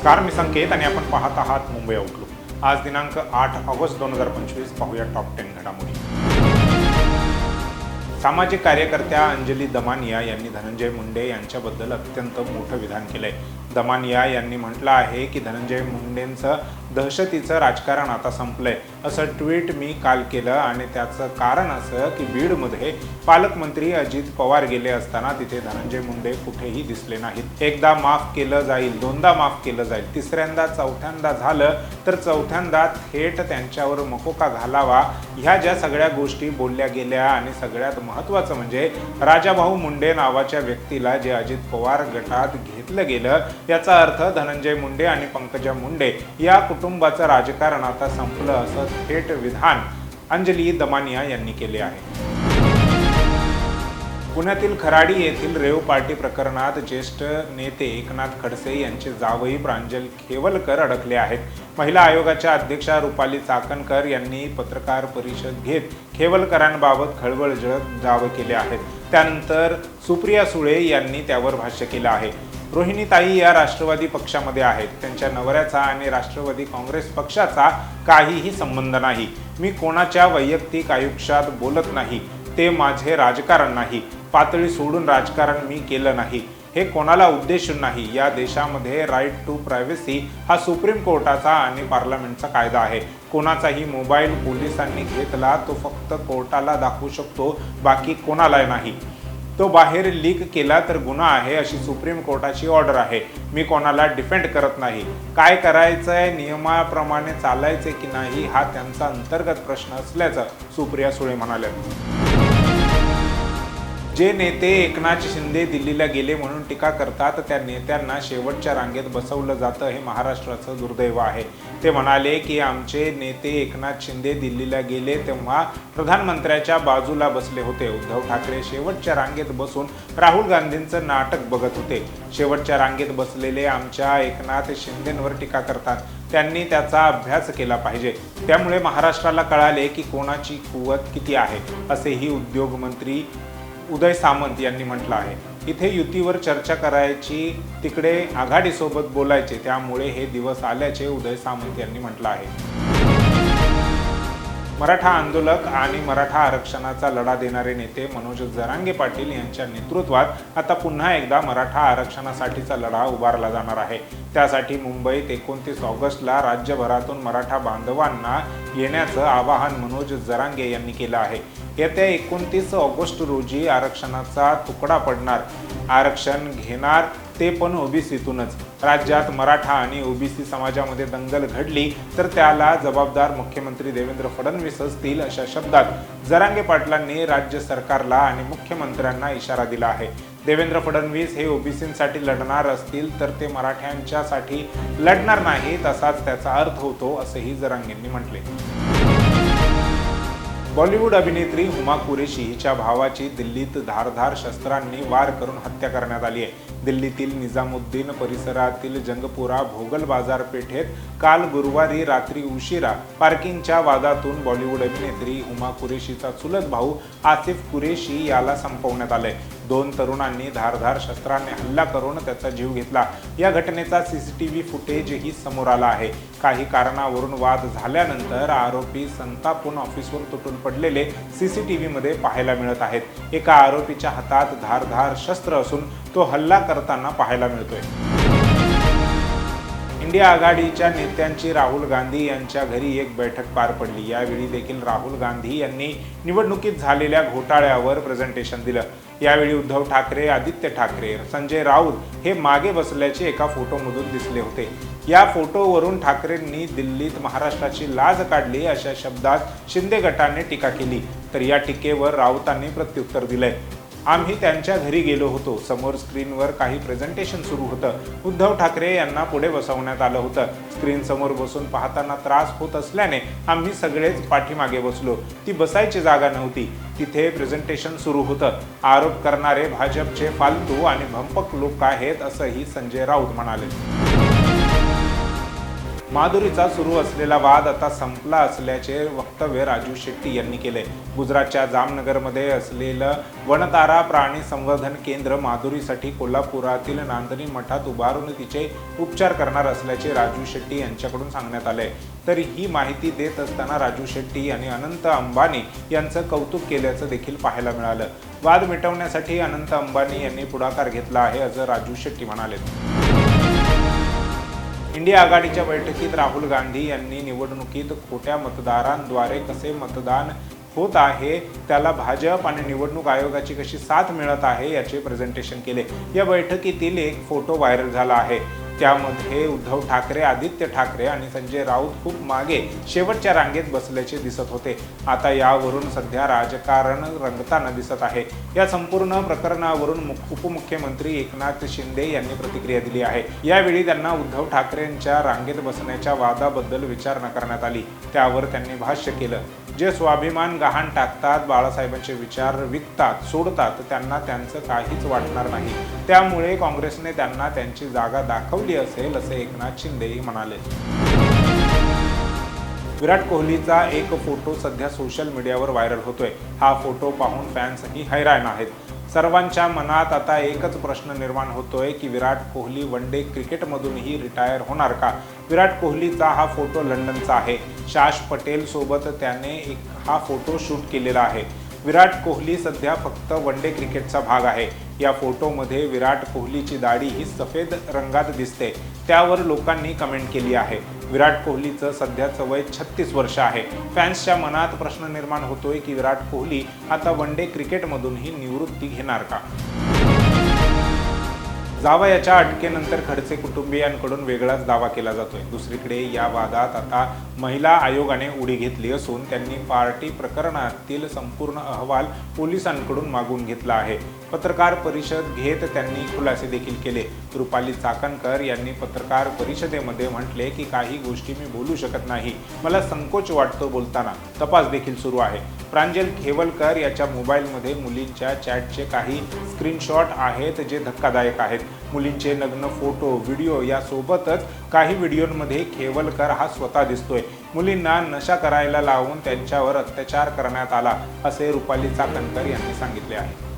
नमस्कार मी संकेत आणि आपण पाहत आहात मुंबई आउटलुक आज दिनांक आठ ऑगस्ट दोन हजार पंचवीस पाहूया टॉप टेन घडामोडी. सामाजिक कार्यकर्त्या अंजली दमानिया यांनी धनंजय मुंडे यांच्याबद्दल अत्यंत मोठं विधान केलंय. दमानिया यांनी म्हटलं आहे की धनंजय मुंडेंचं दहशतीचं राजकारण आता संपलंय. असं ट्विट मी काल केलं आणि त्याचं कारण असं की बीडमध्ये पालकमंत्री अजित पवार गेले असताना तिथे धनंजय मुंडे कुठेही दिसले नाहीत. एकदा माफ केलं जाईल दोनदा माफ केलं जाईल तिसऱ्यांदा चौथ्यांदा झालं तर चौथ्यांदा थेट त्यांच्यावर मकोका घालावा. ह्या ज्या सगळ्या गोष्टी बोलल्या गेल्या आणि सगळ्यात महत्त्वाचं म्हणजे राजाभाऊ मुंडे नावाच्या व्यक्तीला जे अजित पवार गटात घेतलं गेलं याचा अर्थ धनंजय मुंडे आणि पंकजा मुंडे या कुटुंबाचं राजकारण आता संपलं असं थेट विधान अंजली दमानिया यांनी केले आहे. पुण्यातील खराडी येथील रेव पार्टी प्रकरणात ज्येष्ठ नेते एकनाथ खडसे यांचे जावई प्रांजल खेवलकर अडकले आहेत. महिला आयोगाच्या अध्यक्षा रुपाली चाकणकर यांनी पत्रकार परिषद घेत खेवलकरांबाबत खळबळजळक दावे केले आहेत त्यानंतर सुप्रिया सुळे यांनी त्यावर भाष्य केलं आहे. रोहिणीताई या राष्ट्रवादी पक्षामध्ये आहेत. त्यांच्या नवऱ्याचा आणि राष्ट्रवादी काँग्रेस पक्षाचा काहीही संबंध नाही. मी कोणाच्या वैयक्तिक आयुष्यात बोलत नाही. ते माझे राजकारण नाही. पातळी सोडून राजकारण मी केलं नाही. हे कोणाला उद्देशून नाही. या देशामध्ये राईट टू प्रायव्हसी हा सुप्रीम कोर्टाचा आणि पार्लमेंटचा कायदा आहे. कोणाचाही मोबाईल पोलिसांनी घेतला तो फक्त कोर्टाला दाखवू शकतो. बाकी कोणाला नाही. तो बाहेर लीक केला तर गुन्हा आहे अशी सुप्रीम कोर्टाची ऑर्डर आहे. मी कोणाला डिफेंड करत नाही. काय करायचंय नियमाप्रमाणे चालायचे की नाही हा त्यांचा अंतर्गत प्रश्न असल्याचं सुप्रिया सुळे म्हणाल्या. जे नेते एकनाथ शिंदे दिल्लीला गेले म्हणून टीका करतात त्या नेत्यांना शेवटच्या रांगेत बसवलं जातं हे महाराष्ट्राचं दुर्दैव आहे. ते म्हणाले की आमचे नेते एकनाथ शिंदे दिल्लीला गेले तेव्हा प्रधानमंत्र्याच्या बाजूला बसले होते. उद्धव ठाकरे शेवटच्या रांगेत बसून राहुल गांधींचं नाटक बघत होते. शेवटच्या रांगेत बसलेले आमच्या एकनाथ शिंदेंवर टीका करतात. त्यांनी त्याचा अभ्यास केला पाहिजे. त्यामुळे महाराष्ट्राला कळाले की कोणाची कुवत किती आहे असेही उद्योगमंत्री उदय सामंत यांनी म्हटलं आहे. इथे युतीवर चर्चा करायची तिकडे आघाडीसोबत बोलायचे त्यामुळे हे दिवस आल्याचे उदय सामंत यांनी म्हटलं आहे. मराठा आंदोलक आणि मराठा आरक्षणाचा लढा देणारे नेते मनोज जरांगे पाटील यांच्या नेतृत्वात आता पुन्हा एकदा मराठा आरक्षणासाठीचा लढा उभारला जाणार आहे. त्यासाठी मुंबईत एकोणतीस ऑगस्टला राज्यभरातून मराठा बांधवांना येण्याचं आवाहन मनोज जरांगे यांनी केलं आहे. येत्या एकोणतीस ऑगस्ट रोजी आरक्षणाचा तुकडा पडणार. आरक्षण घेणार ते पण ओबीसीतूनच. राज्यात मराठा आणि ओबीसी समाजामध्ये दंगल घडली तर त्याला जबाबदार मुख्यमंत्री देवेंद्र फडणवीस असतील अशा शब्दात जरांगे पाटलांनी राज्य सरकारला आणि मुख्यमंत्र्यांना इशारा दिला आहे. देवेंद्र फडणवीस हे ओबीसींसाठी लढणार असतील तर ते मराठ्यांच्यासाठी लढणार नाहीत असाच त्याचा अर्थ होतो असंही जरांगेंनी म्हटले. बॉलिवूड अभिनेत्री हुमा कुरेशी हिच्या भावाची दिल्लीत धारधार शस्त्रांनी वार करून हत्या करण्यात आली आहे. दिल्लीतील निजामुद्दीन परिसरातील जंगपुरा भोगल बाजारपेठेत काल गुरुवारी रात्री उशिरा पार्किंगच्या वादातून बॉलिवूड अभिनेत्री हुमा कुरेशीचा चुलत भाऊ आसिफ कुरेशी याला संपवण्यात आले. दोन तरुणांनी धारधार शस्त्राने हल्ला करून त्याचा जीव घेतला. या घटनेचा सीसीटीव्ही फुटेजही समोर आला आहे. काही कारणावरून वाद झाल्यानंतर आरोपी संतापून ऑफिसवर तुटून पडलेले सीसीटीव्हीमध्ये पाहायला मिळत आहेत. एका आरोपीच्या हातात धारधार शस्त्र असून तो हल्ला करताना पाहायला मिळतोय. इंडिया आघाडीच्या नेत्यांची राहुल गांधी यांच्या घरी एक बैठक पार पडली. यावेळी देखील राहुल गांधी यांनी निवडणुकीत झालेल्या घोटाळ्यावर प्रेझेंटेशन दिलं. यावेळी उद्धव ठाकरे आदित्य ठाकरे संजय राऊत हे मागे बसल्याचे एका फोटोमधून दिसले होते. या फोटोवरून ठाकरेंनी दिल्लीत महाराष्ट्राची लाज काढली अशा शब्दात शिंदे गटाने टीका केली. तर या टीकेवर राऊतांनी प्रत्युत्तर दिलंय. आम्ही त्यांच्या घरी गेलो होतो. समोर स्क्रीनवर काही प्रेझेंटेशन सुरू होतं. उद्धव ठाकरे यांना पुढे बसवण्यात आलं होतं. स्क्रीन समोर बसून पाहताना त्रास होत असल्याने आम्ही सगळेच पाठीमागे बसलो. ती बसायची जागा नव्हती. तिथे प्रेझेंटेशन सुरू होतं. आरोप करणारे भाजपचे फालतू आणि भंपक लोक आहेत असंही संजय राऊत म्हणाले. माधुरीचा सुरू असलेला वाद आता संपला असल्याचे वक्तव्य राजू शेट्टी यांनी केले. गुजरातच्या जामनगरमध्ये असलेलं वनतारा प्राणी संवर्धन केंद्र माधुरीसाठी कोल्हापुरातील नांदणी मठात उभारून तिचे उपचार करणार असल्याचे राजू शेट्टी यांच्याकडून सांगण्यात आले. तर ही माहिती देत असताना राजू शेट्टी आणि अनंत अंबानी यांचं कौतुक केल्याचं देखील पाहायला मिळालं. वाद मिटवण्यासाठी अनंत अंबानी यांनी पुढाकार घेतला आहे असं राजू शेट्टी म्हणाले. इंडिया आघाडीच्या बैठकीत राहुल गांधी यांनी निवडणुकीत खोट्या मतदारांद्वारे कसे मतदान होत आहे त्याला भाजप आणि निवडणूक आयोगाची कशी साथ मिळत आहे याचे प्रेझेंटेशन केले. या बैठकीतील एक फोटो व्हायरल झाला आहे. त्यामध्ये उद्धव ठाकरे आदित्य ठाकरे आणि संजय राऊत खूप मागे शेवटच्या रांगेत बसल्याचे दिसत होते. आता यावरून सध्या राजकारण रंगताना दिसत आहे. या संपूर्ण प्रकरणावरून मुख- उपमुख्यमंत्री एकनाथ शिंदे यांनी प्रतिक्रिया दिली आहे. यावेळी त्यांना उद्धव ठाकरेंच्या रांगेत बसण्याच्या वादाबद्दल विचारणा करण्यात आली. त्यावर त्यांनी भाष्य केलं. जे स्वाभिमान गहाण टाकतात बाळासाहेबांचे विचार विकतात सोडतात त्यांना त्यांचं काहीच वाटणार नाही. त्यामुळे काँग्रेसने त्यांना त्यांची जागा दाखवली असेल असे एकनाथ शिंदेही म्हणाले. विराट कोहलीचा एक फोटो सध्या सोशल मीडियावर व्हायरल होतोय. हा फोटो पाहून फॅन्सही हैराण आहेत. सर्वांच्या मनात आता एकच प्रश्न निर्माण होतोय की विराट कोहली वन डे क्रिकेटमधूनही रिटायर होणार का? विराट कोहलीचा हा फोटो लंडनचा आहे. शाश पटेल सोबत त्याने एक हा फोटो शूट केलेला आहे. विराट कोहली सध्या फक्त वन डे क्रिकेटचा भाग आहे. या फोटोमध्ये विराट कोहलीची दाढी ही सफेद रंगात दिसते. त्यावर लोकांनी कमेंट केली आहे. विराट कोहलीचं सध्याचं वय छत्तीस वर्ष आहे. फॅन्सच्या मनात प्रश्न निर्माण होतोय की विराट कोहली आता वन डे क्रिकेटमधूनही निवृत्ती घेणार का? जावयाच्या अटकेनंतर खडसे कुटुंबियांकडून वेगळाच दावा केला जातोय. दुसरीकडे या वादात आता महिला आयोगाने उडी घेतली असून त्यांनी पार्टी प्रकरणातील संपूर्ण अहवाल पोलिसांकडून मागून घेतला आहे. पत्रकार परिषद घेत त्यांनी खुलासे देखील केले. रुपाली चाकणकर यांनी पत्रकार परिषदेमध्ये म्हटले की काही गोष्टी मी बोलू शकत नाही. मला संकोच वाटतो बोलताना. तपास देखील सुरू आहे. प्रांजल खेवलकर याच्या मोबाईलमध्ये मुलींच्या चॅटचे काही स्क्रीनशॉट आहेत जे धक्कादायक आहेत. मुलींचे नग्न फोटो व्हिडिओ यासोबतच काही व्हिडिओमध्ये खेवलकर हा स्वतः दिसतोय. मुलींना नशा करायला लावून त्यांच्यावर अत्याचार करण्यात आला असे रुपाली चाकणकर यांनी सांगितले आहे.